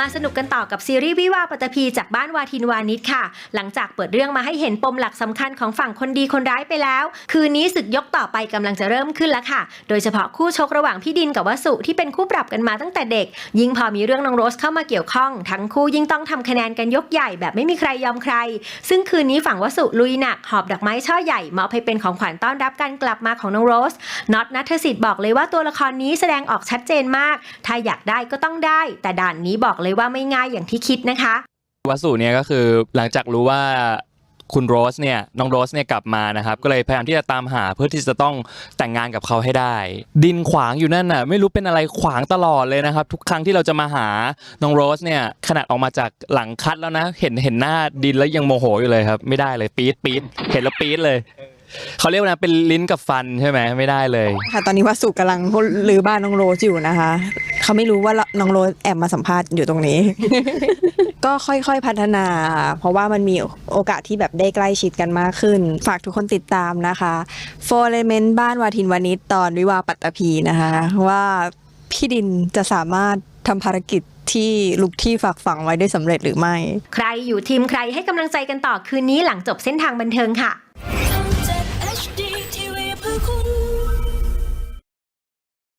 มาสนุกกันต่อกับซีรีส์วิวาปตตภีจากบ้านวาทินวานิชค่ะ หลังจากเปิดเรื่องมาให้เห็นปมหลักสำคัญของฝั่งคนดีคนร้ายไปแล้ว คืนนี้ศึกยกต่อไปกำลังจะเริ่มขึ้นแล้วค่ะ โดยเฉพาะคู่ชกระหว่างพี่ดินกับวสุที่เป็นคู่ปรับกันมาตั้งแต่เด็ก ยิ่งพอมีเรื่องน้องโรสเข้ามาเกี่ยวข้อง ทั้งคู่ยิ่งต้องทำคะแนนกันยกใหญ่แบบไม่มีใครยอมใคร ซึ่งคืนนี้ฝั่งวสุลุยหนักหอบดอกไม้ช่อใหญ่มอบให้เป็นของขวัญต้อนรับการกลับมาของน้องโรสน็อตนัทสิทธิ์บอกเลยว่าตัวละครนี้แสดงออกชัดเจนมาก ถ้าอยากได้ก็ต้องได้ แต่ด่านนี้บอกเลยว่าไม่ง่ายอย่างที่คิดนะคะวสุเนี่ยก็คือหลังจากรู้ว่าคุณโรสเนี่ยน้องโรสเนี่ยกลับมานะครับก็เลยพยายามที่จะตามหาเพื่อที่จะต้องแต่งงานกับเขาให้ได้ ดินขวางอยู่นั่นน่ะไม่รู้เป็นอะไรขวางตลอดเลยนะครับ ทุกครั้งที่เราจะมาหาน้องโรสเนี่ยขนาดออกมาจากหลังคัดแล้วนะ เห็นเห็นหน้าดินแล้วยังโมโหอยู่เลยครับ ไม่ได้เลยปี๊ดปี๊ดเห็นแล้วปี๊ดเลยเขาเรียกว่านะเป็นลิ้นกับฟันใช่ไหมไม่ได้เลย ค่ะตอนนี้วัสุกำลังรื้อบ้านน้องโรสอยู่นะคะ เขาไม่รู้ว่าน้องโรสแอบมาสัมภาษณ์อยู่ตรงนี้ ก็ค่อยๆพัฒนาค่ะเพราะว่ามันมีโอกาสที่แบบได้ใกล้ชิดกันมากขึ้น ฝากทุกคนติดตามนะคะโฟร์เลเมนต์บ้านวาทินวานิชตอนวิวาห์ปัตตภีนะคะ ว่าพี่ดินจะสามารถทำภารกิจที่ลุกที่ฝากฝังไว้ได้สำเร็จหรือไม่ ใครอยู่ทีมใครให้กำลังใจกันต่อคืนนี้หลังจบเส้นทางบันเทิงค่ะ